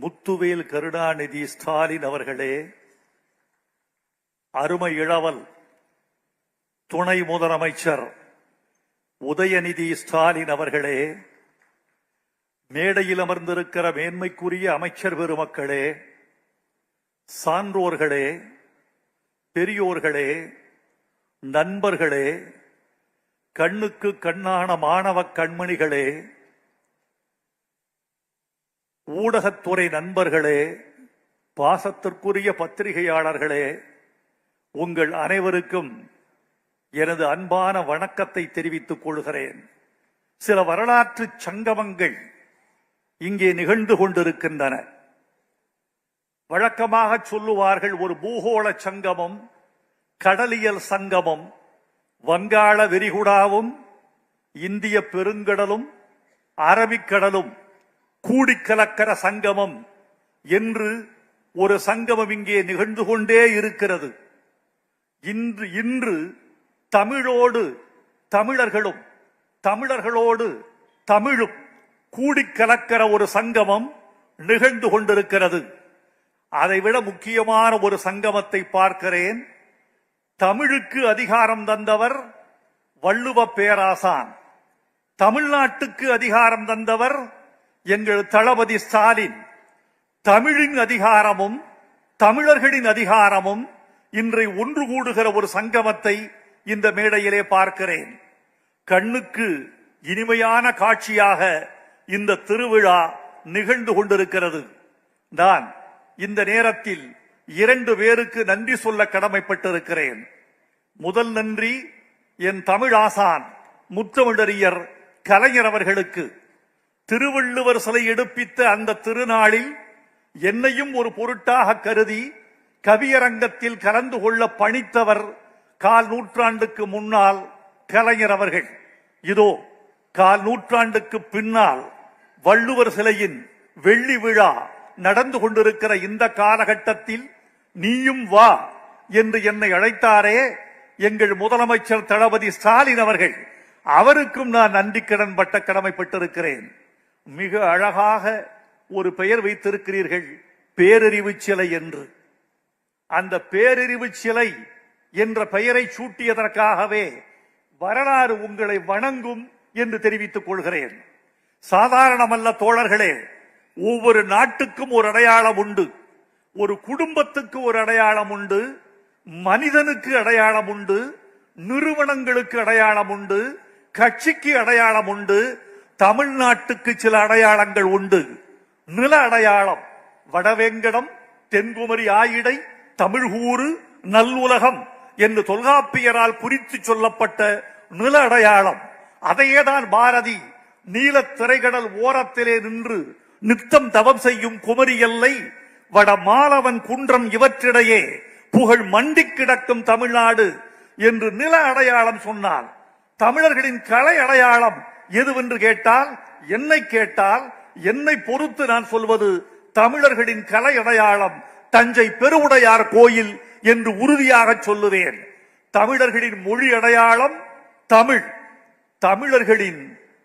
முத்துவேல் கருணாநிதி ஸ்டாலின் அவர்களே அருமை இளவல் துணை முதலமைச்சர் உதயநிதி ஸ்டாலின் அவர்களே மேடையில் அமர்ந்திருக்கிற மேன்மைக்குரிய அமைச்சர் பெருமக்களே சான்றோர்களே பெரியோர்களே நண்பர்களே கண்ணுக்கு கண்ணான மாணவ கண்மணிகளே ஊடகத்துறை நண்பர்களே பாசத்திற்குரிய பத்திரிகையாளர்களே உங்கள் அனைவருக்கும் எனது அன்பான வணக்கத்தை தெரிவித்துக் கொள்கிறேன். சில வரலாற்று சங்கமங்கள் இங்கே நிகழ்ந்து கொண்டிருக்கின்றன. வழக்கமாக சொல்லுவார்கள் ஒரு பூகோள சங்கமம் கடலியல் சங்கமம் வங்காள விரிகுடாவும் இந்திய பெருங்கடலும் அரபிக்கடலும் கூடி கலக்கிற சங்கமம் என்று ஒரு சங்கமம் இங்கே நிகழ்ந்து கொண்டே இருக்கிறது. இன்று இன்று தமிழோடு தமிழர்களும் தமிழர்களோடு தமிழும் கூடி கலக்கிற ஒரு சங்கமம் நிகழ்ந்து கொண்டிருக்கிறது. அதைவிட முக்கியமான ஒரு சங்கமத்தை பார்க்கிறேன். தமிழுக்கு அதிகாரம் தந்தவர் வள்ளுவ பேராசான். தமிழ்நாட்டுக்கு அதிகாரம் தந்தவர் எங்கள் தளபதி ஸ்டாலின் தமிழின் அதிகாரமும் தமிழர்களின் அதிகாரமும் இன்றை ஒன்று கூடுகிற ஒரு சங்கமத்தை இந்த மேடையிலே பார்க்கிறேன். கண்ணுக்கு இனிமையான காட்சியாக இந்த திருவிழா நிகழ்ந்து கொண்டிருக்கிறது. நான் இந்த நேரத்தில் இரண்டு பேருக்கு நன்றி சொல்ல கடமைப்பட்டிருக்கிறேன். முதல் நன்றி என் தமிழ் ஆசான் முத்தமிழறியர் கலைஞர் அவர்களுக்கு. திருவள்ளுவர் சிலை எடுப்பித்த அந்த திருநாளில் என்னையும் ஒரு பொருட்டாக கருதி கவியரங்கத்தில் கலந்து கொள்ள பணித்தவர் கால் நூற்றாண்டுக்கு முன்னால் கலைஞர் அவர்கள். இதோ கால் நூற்றாண்டுக்கு பின்னால் வள்ளுவர் சிலையின் வெள்ளி விழா நடந்து கொண்டிருக்கிற இந்த காலகட்டத்தில் நீயும் வா என்று என்னை அழைத்தாரே எங்கள் முதலமைச்சர் தளபதி ஸ்டாலின் அவர்கள். அவருக்கும் நான் நன்றி கடன் பட்ட கடமைப்பட்டிருக்கிறேன் மிக அழகாக ஒரு பெயர் வைத்திருக்கிறீர்கள் பேரறிவு சிலை என்று. அந்த பேரறிவு சிலை என்ற பெயரை சூட்டியதற்காகவே வரலாறு உங்களை வணங்கும் என்று தெரிவித்துக் கொள்கிறேன். சாதாரணமல்ல தோழர்களே ஒவ்வொரு நாட்டுக்கும் ஒரு அடையாளம் உண்டு. ஒரு குடும்பத்துக்கு ஒரு அடையாளம் உண்டு. மனிதனுக்கு அடையாளம் உண்டு. நிறுவனங்களுக்கு அடையாளம் உண்டு. கட்சிக்கு அடையாளம் உண்டு. தமிழ்நாட்டுக்கு சில அடையாளங்கள் உண்டு. நில அடையாளம் வடவேங்கடம் தென்குமரி ஆயிடை தமிழ்கூறு நல்லுலகம் என்று தொல்காப்பியரால் குறித்து சொல்லப்பட்ட நில அடையாளம். அதையேதான் பாரதி நீல திரைகடல் ஓரத்திலே நின்று நித்தம் தவம் செய்யும் குமரி எல்லை வட மாலவன் குன்றம் இவற்றிடையே புகழ் மண்டி கிடக்கும் தமிழ்நாடு என்று நில அடையாளம் சொன்னார் தமிழர்களின் கலை அடையாளம் எதுவென்று கேட்டால் என்னை கேட்டால் என்னை பொறுத்து நான் சொல்வது தமிழர்களின் கலை அடையாளம் தஞ்சை பெருவுடையார் கோயில் என்று உறுதியாக சொல்லுவேன். தமிழர்களின் மொழி அடையாளம் தமிழ். தமிழர்களின்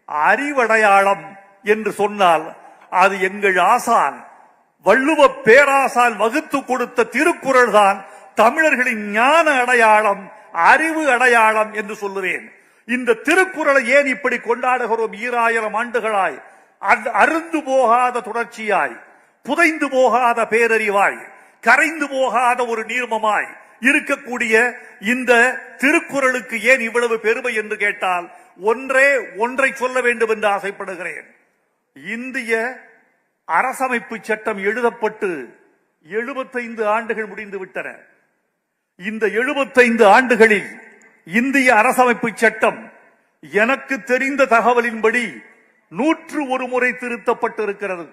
அறிவடையாளம் என்று சொன்னால் அது எங்கள் ஆசான். வள்ளுவ பேராசான் வகுத்து கொடுத்த திருக்குறள் தான் தமிழர்களின் ஞான அடையாளம் அறிவு அடையாளம் என்று சொல்லுவேன். இந்த திருக்குறளை ஏன் இப்படி கொண்டாடுகிறோம் ஈராயிரம் ஆண்டுகளாய்? அருந்து போகாத தொடர்ச்சியாய் புதைந்து போகாத பேரறிவாய் கரைந்து போகாத ஒரு நீர்மமாய் இருக்கக்கூடிய இந்த திருக்குறளுக்கு ஏன் இவ்வளவு பெருமை என்று கேட்டால் ஒன்றே ஒன்றை சொல்ல வேண்டும் என்று ஆசைப்படுகிறேன். இந்திய அரசமைப்பு சட்டம் எழுதப்பட்டு எழுபத்தைந்து ஆண்டுகள் முடிந்து விட்டன. இந்த எழுபத்தைந்து ஆண்டுகளில் இந்திய அரசமைப்பு சட்டம் எனக்கு தெரிந்த தகவலின்படி நூற்று ஒரு முறை திருத்தப்பட்டிருக்கிறது.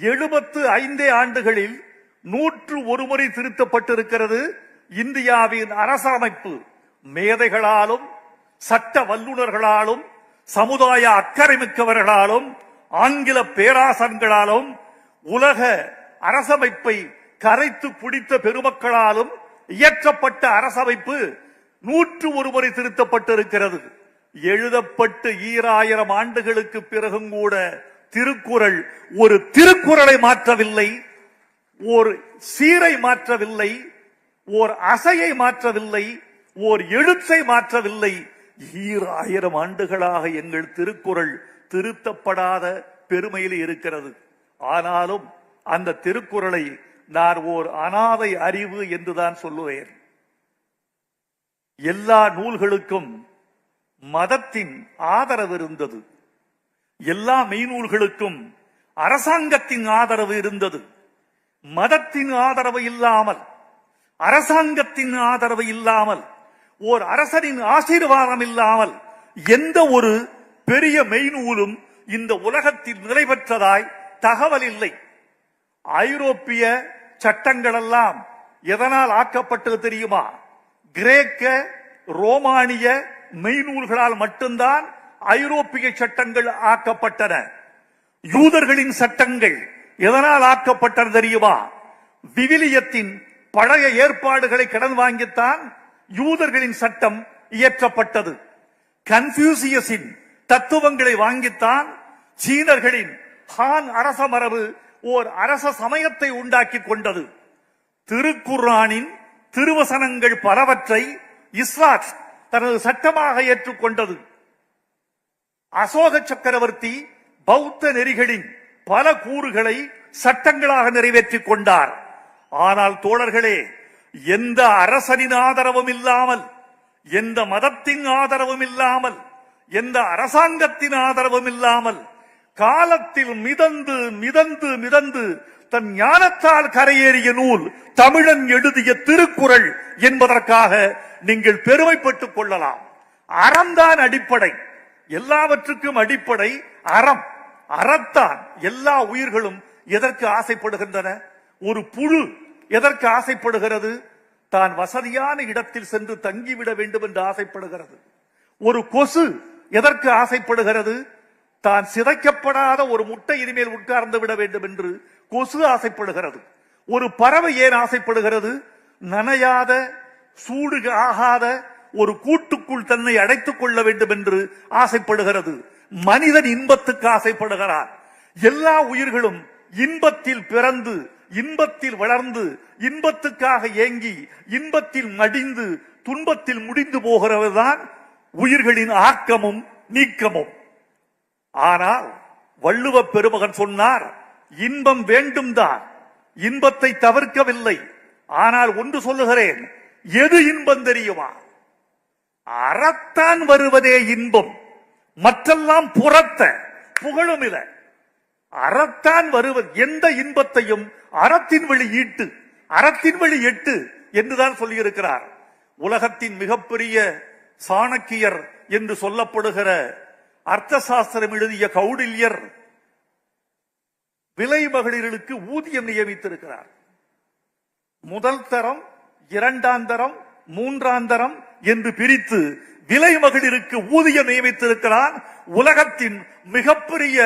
எழுபத்து ஐந்தே ஆண்டுகளில் நூற்று ஒரு முறை திருத்தப்பட்டிருக்கிறது இந்தியாவின் அரசமைப்பு. மேதைகளாலும் சட்ட வல்லுநர்களாலும் சமுதாய அக்கறை மிக்கவர்களாலும் ஆங்கில பேராசன்களாலும் உலக அரசமைப்பை கரைத்து குடித்த பெருமக்களாலும் இயற்றப்பட்ட அரசமைப்பு நூற்று ஒரு முறை திருத்தப்பட்டிருக்கிறது. எழுதப்பட்டு ஈராயிரம் ஆண்டுகளுக்கு பிறகும் கூட திருக்குறள் ஒரு திருக்குறளை மாற்றவில்லை ஓர் சீரை மாற்றவில்லை ஓர் அசையை மாற்றவில்லை ஓர் எழுத்தை மாற்றவில்லை. ஈராயிரம் ஆண்டுகளாக எங்கள் திருக்குறள் திருத்தப்படாத பெருமையில் இருக்கிறது. ஆனாலும் அந்த திருக்குறளை நான் ஓர் அனாதை அறிவு என்றுதான் சொல்லுவேன். எல்லா நூல்களுக்கும் மதத்தின் ஆதரவு இருந்தது. எல்லா மெய்நூல்களுக்கும் அரசாங்கத்தின் ஆதரவு இருந்தது. மதத்தின் ஆதரவு இல்லாமல் அரசாங்கத்தின் ஆதரவு இல்லாமல் ஓர் அரசனின் ஆசீர்வாதம் இல்லாமல் எந்த ஒரு பெரிய மெய்நூலும் இந்த உலகத்தில் நிலை பெற்றதாய் தகவல் இல்லை. ஐரோப்பிய சட்டங்களெல்லாம் எதனால் ஆக்கப்பட்டது தெரியுமா? கிரேக்க ரோமானிய மெய்நூல்களால் மட்டும்தான் ஐரோப்பிய சட்டங்கள் ஆக்கப்பட்டன. யூதர்களின் சட்டங்கள் எதனால் ஆக்கப்பட்டன தெரியுமா? விவிலியத்தின் பழைய ஏற்பாடுகளை கடன் வாங்கித்தான் யூதர்களின் சட்டம் இயற்றப்பட்டது. கன்ஃபியூசியஸின் தத்துவங்களை வாங்கித்தான் சீனர்களின் ஹான் அரச மரபு ஓர் அரச சமயத்தை உண்டாக்கி கொண்டது. திருக்குர்ஆனின் திருவசனங்கள் பலவற்றை இஸ்லாத் தனது சட்டமாக ஏற்றுக்கொண்டது. அசோக சக்கரவர்த்தி பௌத்த நெறிகளின் பல கூறுகளை சட்டங்களாக நிறைவேற்றிக் கொண்டார். ஆனால் தோழர்களே எந்த அரசனின் ஆதரவும் இல்லாமல் எந்த மதத்தின் ஆதரவும் இல்லாமல் எந்த அரசாங்கத்தின் ஆதரவும் இல்லாமல் காலத்தில் மிதந்து மிதந்து மிதந்து தன் ஞானத்தால் கரையேறிய நூல் தமிழன் எழுதிய திருக்குறள் என்பதற்காக நீங்கள் பெருமைப்பட்டுக் கொள்ளலாம். அறம்தான் அடிப்படை. எல்லாவற்றுக்கும் அடிப்படை அறம். அறத்தான் எல்லா உயிர்களும் எதற்கு ஆசைப்படுகின்றன? ஒரு புழு எதற்கு ஆசைப்படுகிறது? தான் வசதியான இடத்தில் சென்று தங்கிவிட வேண்டும் என்று ஆசைப்படுகிறது. ஒரு கொசு எதற்கு ஆசைப்படுகிறது? தான் சிதைக்கப்படாத ஒரு முட்டை இனிமேல் உட்கார்ந்து விட வேண்டும் என்று கொசு ஆசைப்படுகிறது. ஒரு பறவை ஏன் ஆசைப்படுகிறது? நனையாத சூடு ஆகாத ஒரு கூட்டுக்குள் தன்னை அடைத்துக் கொள்ள வேண்டும் என்று ஆசைப்படுகிறது. மனிதன் இன்பத்துக்கு ஆசைப்படுகிறார். எல்லா உயிர்களும் இன்பத்தில் பிறந்து இன்பத்தில் வளர்ந்து இன்பத்துக்காக ஏங்கி இன்பத்தில் மடிந்து துன்பத்தில் முடிந்து போகிறதுதான் உயிர்களின் ஆக்கமும் நீக்கமும். ஆனால் வள்ளுவ பெருமகன் சொன்னார் இன்பம் வேண்டும் தான் இன்பத்தை தவிர்க்கவில்லை. ஆனால் ஒன்று சொல்லுகிறேன் எது இன்பம் தெரியுமா? அறத்தான் வருவதே இன்பம். மற்றெல்லாம் புறத்த புகழுமில்லை அறத்தான் வருவது எந்த இன்பத்தையும் அறத்தின் வழி ஈட்டு அறத்தின் வழி எட்டு என்றுதான் சொல்லியிருக்கிறார். உலகத்தின் மிகப்பெரிய சாணக்கியர் என்று சொல்லப்படுகிற அர்த்த சாஸ்திரம் எழுதிய கௌடில்யர் விலை மகளிர்களுக்கு ஊதியம் நியமித்திருக்கிறார். முதல் தரம் இரண்டாம் தரம் மூன்றாம் தரம் என்று பிரித்து விலை மகளிருக்கு ஊதியம் நியமித்திருக்கிறார். உலகத்தின் மிகப்பெரிய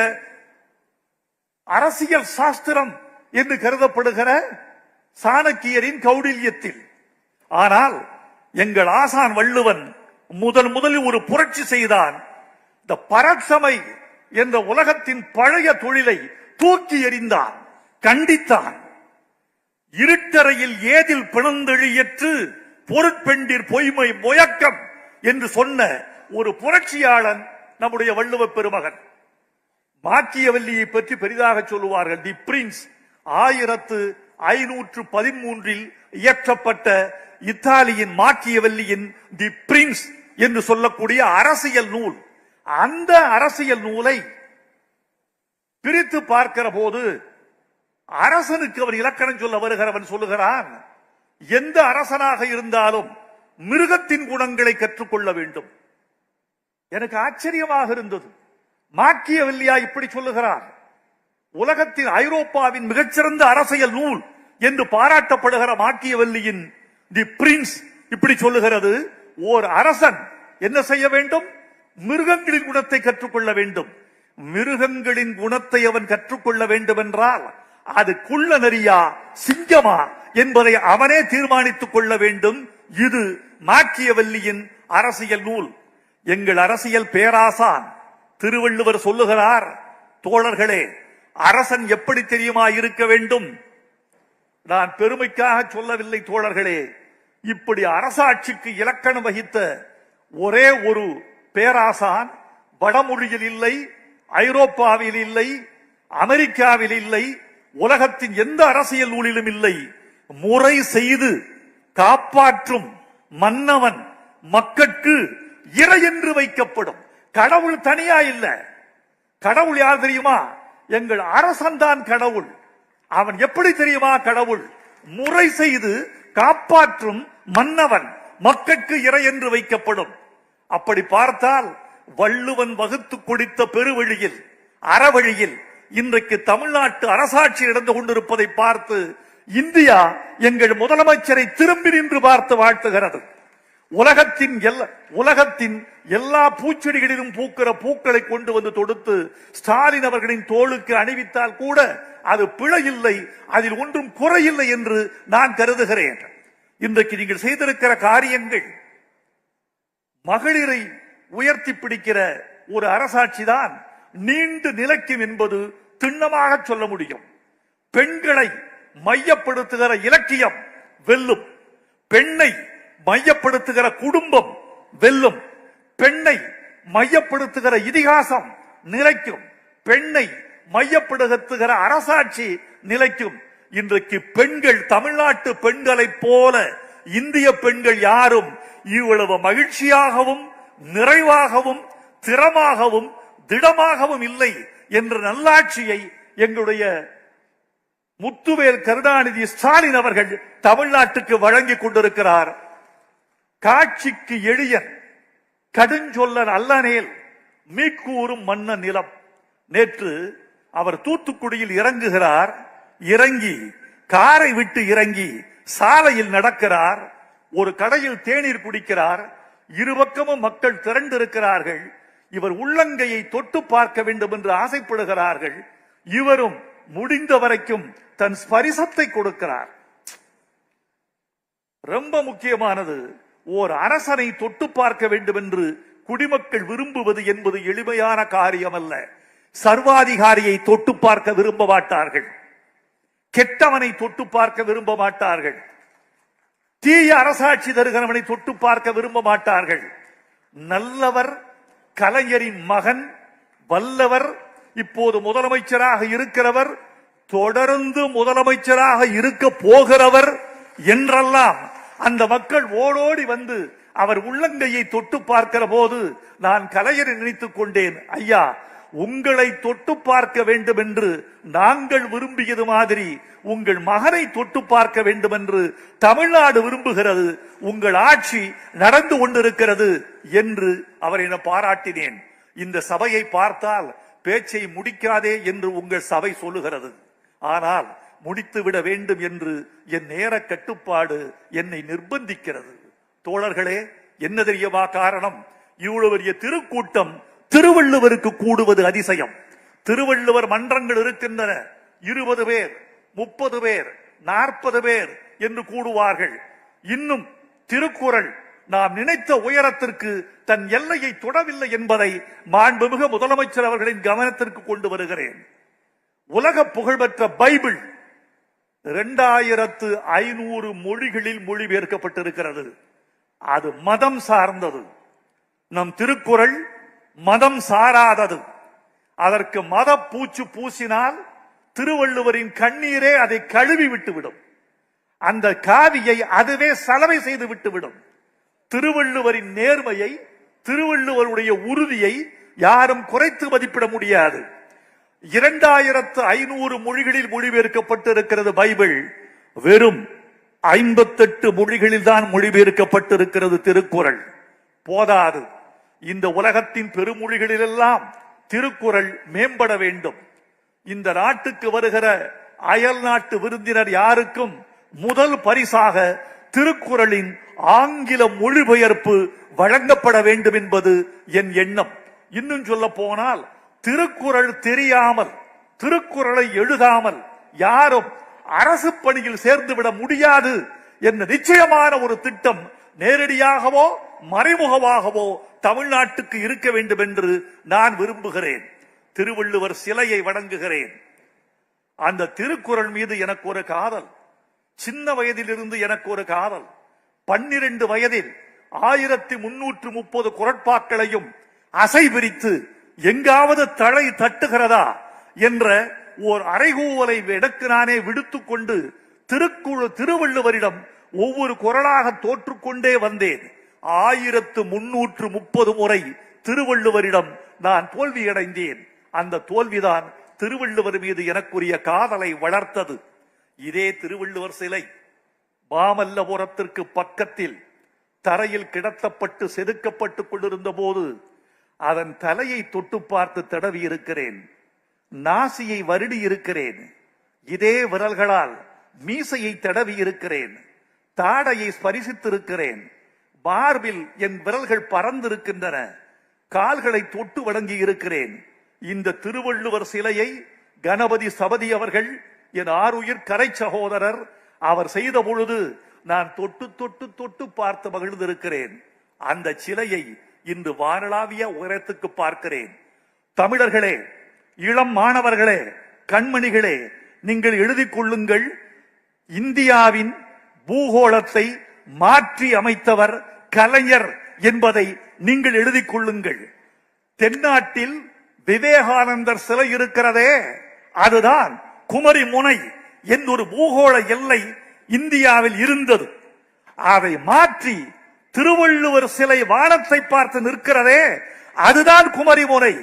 அரசியல் சாஸ்திரம் என்று கருதப்படுகிற சாணக்கியரின் கௌடில்யத்தில். ஆனால் எங்கள் ஆசான் வள்ளுவன் முதல் முதலில் ஒரு புரட்சி செய்தான். இந்த பரட்சமை என்ற உலகத்தின் பழைய தொழிலை தூக்கி எறிந்தான் கண்டித்தான் இருட்டறையில் ஏதில் பிணந்தெழியற்று பொருட்பெண்டிர் பொய்மை முயக்கம் என்று சொன்ன ஒரு புரட்சியாளன் நம்முடைய வள்ளுவ பெருமகன். மாக்கியவல்லியை பற்றி பெரிதாக சொல்லுவார்கள் தி பிரின்ஸ் ஆயிரத்து ஐநூற்று பதிமூன்றில் இயற்றப்பட்ட இத்தாலியின் மாக்கியவல்லியின் தி பிரின்ஸ் என்று சொல்லக்கூடிய அரசியல் நூல். அந்த அரசியல் நூலை பிரித்து பார்க்கிற போது அரசனுக்கு அவர் இலக்கணம் சொல்ல வருகிறவன் சொல்லுகிறான் எந்த அரசனாக இருந்தாலும் மிருகத்தின் குணங்களை கற்றுக்கொள்ள வேண்டும். எனக்கு ஆச்சரியமாக இருந்தது. மாக்கியவல்லியா இப்படி சொல்லுகிறார் உலகத்தின் ஐரோப்பாவின் மிகச்சிறந்த அரசியல் நூல் என்று பாராட்டப்படுகிற மாக்கியவல்லியின் தி பிரின்ஸ் இப்படி சொல்லுகிறது ஓர் அரசன் என்ன செய்ய வேண்டும்? மிருகங்களின் குணத்தை கற்றுக்கொள்ள வேண்டும். மிருகங்களின் குணத்தை அவன் கற்றுக்கொள்ள வேண்டும் என்றால் அது குள்ள நரியா சிங்கமா என்பதை அவனே தீர்மானித்துக் கொள்ள வேண்டும். இது மாக்கியவல்லியின் அரசியல் நூல். எங்கள் அரசியல் பேராசான் திருவள்ளுவர் சொல்லுகிறார் தோழர்களே அரசன் எப்படி தெரியுமா இருக்க வேண்டும்? நான் பெருமைக்காக சொல்லவில்லை தோழர்களே. இப்படி அரசாட்சிக்கு இலக்கணம் வகித்த ஒரே ஒரு பேராசான் வடமொழியில் இல்லை ஐரோப்பாவில் இல்லை அமெரிக்காவில் இல்லை உலகத்தின் எந்த அரசியல் நூலிலும் இல்லை. முறை செய்து காப்பாற்றும் மன்னவன் மக்கட்கு இறை என்று வைக்கப்படும். கடவுள் தனியா இல்ல. கடவுள் யார் தெரியுமா? எங்கள் அரசன் தான் கடவுள். அவன் எப்படி தெரியுமா கடவுள்? முறை செய்து காப்பாற்றும் மன்னவன் மக்கட்கு இறை என்று வைக்கப்படும். அப்படி பார்த்தால் வள்ளுவன் வகுத்து கொடுத்த பெருவழியில் அறவழியில் இன்றைக்கு தமிழ்நாட்டு அரசாட்சி நடந்து கொண்டிருப்பதை பார்த்து இந்தியா எங்கள் முதலமைச்சரை திரும்பி நின்று பார்த்து வாழ்த்துகிறது. உலகத்தின் எல்லா உலகத்தின் எல்லா பூச்செடிகளிலும் பூக்கிற பூக்களை கொண்டு வந்து தொடுத்து ஸ்டாலின் அவர்களின் தோளுக்கு அணிவித்தால் கூட அது பிழை இல்லை அதில் ஒன்றும் குறையில்லை என்று நான் கருதுகிறேன். இன்றைக்கு நீங்கள் செய்திருக்கிற காரியங்கள் மகளிரை உயர்த்தி பிடிக்கிற ஒரு அரசாட்சி தான் நீண்டு நிலைக்கும் என்பது திண்ணமாக சொல்ல முடியும். பெண்களை மையப்படுத்துகிற இலக்கியம் வெல்லும். பெண்ணை மையப்படுத்துகிற குடும்பம் வெல்லும். பெண்ணை மையப்படுத்துகிற இதிகாசம் நிலைக்கும். பெண்ணை மையப்படுத்துகிற அரசாட்சி நிலைக்கும். இன்றைக்கு பெண்கள் தமிழ்நாட்டு பெண்களைப் போல இந்திய பெண்கள் யாரும் இவ்வளவு மகிழ்ச்சியாகவும் நிறைவாகவும் திறமாகவும் திடமாகவும் இல்லை என்ற நல்லாட்சியை எங்களுடைய முத்துவேல் கருணாநிதி ஸ்டாலின் அவர்கள் தமிழ்நாட்டுக்கு வழங்கிக் கொண்டிருக்கிறார். காட்சிக்கு எளியன் கடுஞ்சொல்லன் அல்லனேல் மீக்கூறும் மன்ன நிலம். நேற்று அவர் தூத்துக்குடியில் இறங்குகிறார் இறங்கி காரை விட்டு இறங்கி சாலையில் நடக்கிறார் ஒரு கடையில் தேநீர் குடிக்கிறார் இருபக்கமும் மக்கள் திரண்டிருக்கிறார்கள். இவர் உள்ளங்கையை தொட்டு பார்க்க வேண்டும் என்று ஆசைப்படுகிறார்கள். இவரும் முடிந்த வரைக்கும் தன் ஸ்பரிசத்தை கொடுக்கிறார். ரொம்ப முக்கியமானது ஓர் அரசனை தொட்டு பார்க்க வேண்டும் என்று குடிமக்கள் விரும்புவது என்பது எளிமையான காரியம் அல்ல சர்வாதிகாரியை தொட்டு பார்க்க விரும்ப மாட்டார்கள். கெட்டவனை தொட்டு பார்க்க விரும்ப மாட்டார்கள். தீய அரசாட்சி தருகிறவனை தொட்டு பார்க்க விரும்ப மாட்டார்கள். நல்லவர் கலைஞரின் மகன் வல்லவர் இப்போது முதலமைச்சராக இருக்கிறவர் தொடர்ந்து முதலமைச்சராக இருக்க போகிறவர் என்றெல்லாம் அந்த மக்கள் ஓடோடி வந்து அவர் உள்ளங்கையை தொட்டு பார்க்கிற போது நான் கலைஞரை நினைத்துக் கொண்டேன். ஐயா உங்களை தொட்டு பார்க்க வேண்டும் என்று நாங்கள் விரும்பியது மாதிரி உங்கள் மகனை தொட்டு பார்க்க வேண்டும் என்று தமிழ்நாடு விரும்புகிறது உங்கள் ஆட்சி நடந்து கொண்டிருக்கிறது என்று அவரை பாராட்டினேன். இந்த சபையை பார்த்தால் பேச்சை முடிக்காதே என்று உங்கள் சபை சொல்லுகிறது. ஆனால் முடித்து விட வேண்டும் என்று என் நேர கட்டுப்பாடு என்னை நிர்பந்திக்கிறது. தோழர்களே என்ன தெரியவா காரணம்? இவ்வளவு பெரிய திருக்கூட்டம் திருவள்ளுவருக்கு கூடுவது அதிசயம். திருவள்ளுவர் மன்றங்கள் இருக்கின்றன. இருபது பேர் முப்பது பேர் நாற்பது பேர் என்று கூடுவார்கள். இன்னும் திருக்குறள் நாம் நினைத்த உயரத்திற்கு தன் எல்லையை தொடவில்லை என்பதை மாண்புமிகு முதலமைச்சர் அவர்களின் கவனத்திற்கு கொண்டு வருகிறேன். உலக புகழ்பெற்ற பைபிள் இரண்டாயிரத்து ஐநூறு மொழிகளில் மொழிபெயர்க்கப்பட்டிருக்கிறது. அது மதம் சார்ந்தது. நம் திருக்குறள் மதம் சாராதது. அதற்கு மத பூச்சு பூசினால் திருவள்ளுவரின் கண்ணீரே அதை கழுவி விட்டுவிடும். அந்த காவியை அதுவே சலவை செய்து விட்டுவிடும். திருவள்ளுவரின் நேர்மையை திருவள்ளுவருடைய உறுதியை யாரும் குறைத்து மதிப்பிட முடியாது. இரண்டாயிரத்து ஐநூறு மொழிகளில் மொழிபெயர்க்கப்பட்டிருக்கிறது பைபிள். வெறும் ஐம்பத்தெட்டு மொழிகளில் தான் மொழிபெயர்க்கப்பட்டிருக்கிறது திருக்குறள். போதாது. இந்த உலகத்தின் பெருமொழிகளிலெல்லாம் திருக்குறள் மேம்பட வேண்டும். இந்த நாட்டுக்கு வருகிற அயல் நாட்டு விருந்தினர் யாருக்கும் முதல் பரிசாக திருக்குறளின் ஆங்கில மொழிபெயர்ப்பு வழங்கப்பட வேண்டும் என்பது என் எண்ணம். இன்னும் சொல்ல போனால் திருக்குறள் தெரியாமல் திருக்குறளை எழுதாமல் யாரும் அரசு பணியில் சேர்ந்துவிட முடியாது என்ற நிச்சயமான ஒரு திட்டம் நேரடியாகவோ மறைமுகமாகவோ தமிழ்நாட்டுக்கு இருக்க வேண்டும் என்று நான் விரும்புகிறேன். திருவள்ளுவர் சிலையை வணங்குகிறேன். அந்த திருக்குறள் மீது எனக்கு ஒரு காதல். சின்ன வயதிலிருந்து எனக்கு ஒரு காதல். பன்னிரண்டு வயதில் ஆயிரத்தி முன்னூற்று முப்பது குரட்பாக்களையும் அசை பிரித்து எங்காவது தலை தட்டுகிறதா என்ற ஓர் அறைகூவலை எனக்கு நானே விடுத்துக் கொண்டு திருக்குழு திருவள்ளுவரிடம் ஒவ்வொரு குரலாக தோற்றுக்கொண்டே வந்தேன். ஆயிரத்து முன்னூற்று முப்பது முறை திருவள்ளுவரிடம் நான் தோல்வியடைந்தேன். அந்த தோல்விதான் திருவள்ளுவர் மீது எனக்குரிய காதலை வளர்த்தது. இதே திருவள்ளுவர் சிலை மாமல்லபுரத்திற்கு பக்கத்தில் தரையில் கிடத்தப்பட்டு செதுக்கப்பட்டுக் கொண்டிருந்த போது அதன் தலையை தொட்டு பார்த்து தடவி இருக்கிறேன் நாசியை வருடி இருக்கிறேன் இதே விரல்களால் மீசையை தடவி இருக்கிறேன் தாடையை ஸ்பரிசித்திருக்கிறேன். மார்பில் என் விரல்கள் பறந்திருக்கின்றன. கால்களை தொட்டு வணங்கி இருக்கிறேன். இந்த திருவள்ளுவர் சிலையை கணபதி சபதி அவர்கள் என் ஆறுயிர் கரை சகோதரர் அவர் செய்த பொழுது நான் தொட்டு தொட்டு தொட்டு பார்த்து மகிழ்ந்திருக்கிறேன். அந்த சிலையை இன்று வானளாவிய உயரத்துக்கு பார்க்கிறேன். தமிழர்களே இளம் மாணவர்களே கண்மணிகளே நீங்கள் எழுதிக் கொள்ளுங்கள் இந்தியாவின் பூகோளத்தை மாற்றி அமைத்தவர் கலைஞர் என்பதை நீங்கள் எழுதி கொள்ளுங்கள். தென்னாட்டில் விவேகானந்தர் சிலை இருக்கிறதே அதுதான் குமரி முனை என்றொரு பூகோள எல்லை இந்தியாவில் இருந்தது. அதை மாற்றி திருவள்ளுவர் சிலை வானத்தை பார்த்து நிற்கிறதே அதுதான் குமரி முனை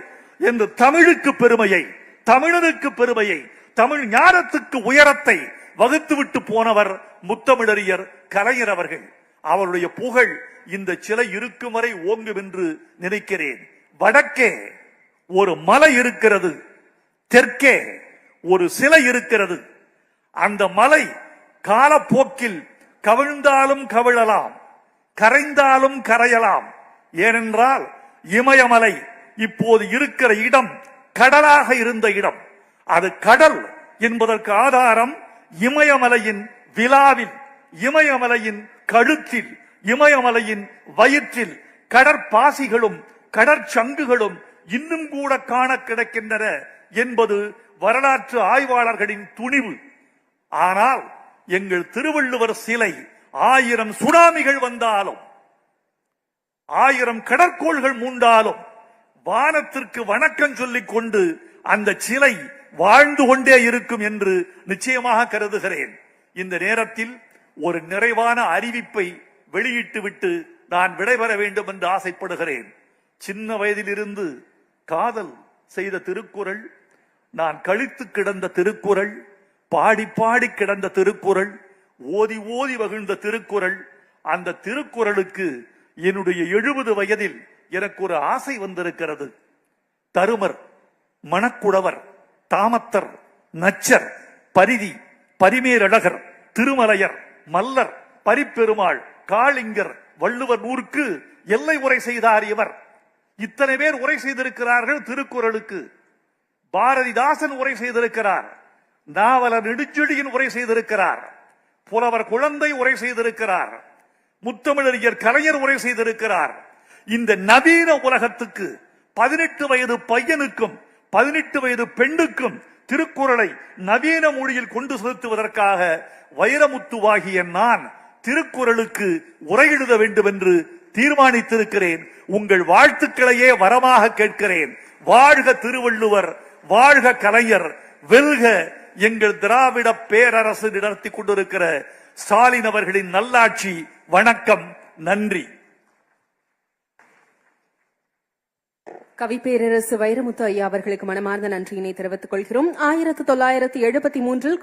என்று தமிழுக்கு பெருமையை தமிழனுக்கு பெருமையை தமிழ் ஞானத்துக்கு உயரத்தை வகுத்துவிட்டு போனவர் முத்தமிழறியர் கலைஞர் அவர்கள். அவருடைய புகழ் இந்த சிலை இருக்கும் வரை ஓங்கும் என்று நினைக்கிறேன். வடக்கே ஒரு மலை இருக்கிறது தெற்கே ஒரு சிலை இருக்கிறது. அந்த மலை காலப்போக்கில் கவிழ்ந்தாலும் கவிழலாம் கரைந்தாலும் கரையலாம். ஏனென்றால் இமயமலை இப்போது இருக்கிற இடம் கடலாக இருந்த இடம். அது கடல் என்பதற்கு ஆதாரம் இமயமலையின் விழாவில் இமயமலையின் கழுத்தில் இமயமலையின் வயிற்றில் கடற்பாசிகளும் கடற்சங்குகளும் இன்னும் கூட காண கிடைக்கின்றன என்பது வரலாற்று ஆய்வாளர்களின் துணிவு. ஆனால் எங்கள் திருவள்ளுவர் சிலை ஆயிரம் சுனாமிகள் வந்தாலும் ஆயிரம் கடற்கோள்கள் மூண்டாலும் வானத்திற்கு வணக்கம் சொல்லிக் கொண்டு அந்த சிலை வாழ்ந்து கொண்டே இருக்கும் என்று நிச்சயமாக கருதுகிறேன். இந்த நேரத்தில் ஒரு நிறைவான அறிவிப்பை வெளியிட்டு விட்டு நான் விடைபெற வேண்டும் என்று ஆசைப்படுகிறேன். சின்ன வயதிலிருந்து காதல் செய்த திருக்குறள் நான் கழித்து கிடந்த திருக்குறள் பாடி பாடி கிடந்த திருக்குறள் ஓதி ஓதி மகிழ்ந்த திருக்குறள் அந்த திருக்குறளுக்கு என்னுடைய எழுபது வயதில் எனக்கு ஒரு ஆசை வந்திருக்கிறது. தருமர் மணக்குடவர் தாமத்தர் நச்சர் பரிதி பரிமேரழகர் திருமலையர் மல்லர் பரிப்பெருமாள் காளிங்கர் வள்ளுவர் ஊருக்கு எல்லை உரை செய்தார் இவர். இத்தனை பேர் உரை செய்திருக்கிறார்கள் திருக்குறளுக்கு. பாரதிதாசன் உரை செய்திருக்கிறார். நாவலர் நெடுஞ்செழியின் உரை செய்திருக்கிறார். புலவர் குழந்தை உரை செய்திருக்கிறார். முத்தமிழறிஞர் கலைஞர் உரை செய்திருக்கிறார். இந்த நவீன உலகத்துக்கு பதினெட்டு வயது பையனுக்கும் பதினெட்டு வயது பெண்ணுக்கும் திருக்குறளை நவீன மொழியில் கொண்டு செலுத்துவதற்காக வைரமுத்துவாகிய நான் திருக்குறளுக்கு உரை வேண்டும் என்று தீர்மானித்திருக்கிறேன். உங்கள் வாழ்த்துக்களையே வரமாக கேட்கிறேன். வாழ்க திருவள்ளுவர் வாழ்க கலைஞர் வெல்க எங்கள் திராவிட பேரரசு நடத்தி கொண்டிருக்கிற ஸ்டாலின் அவர்களின் நல்லாட்சி. வணக்கம் நன்றி. கவி பேரரசு வைரமுத்து ஐயா அவர்களுக்கு மனமார்ந்த நன்றியினை தெரிவித்துக் கொள்கிறோம். ஆயிரத்து தொள்ளாயிரத்து எழுபத்தி மூன்றில்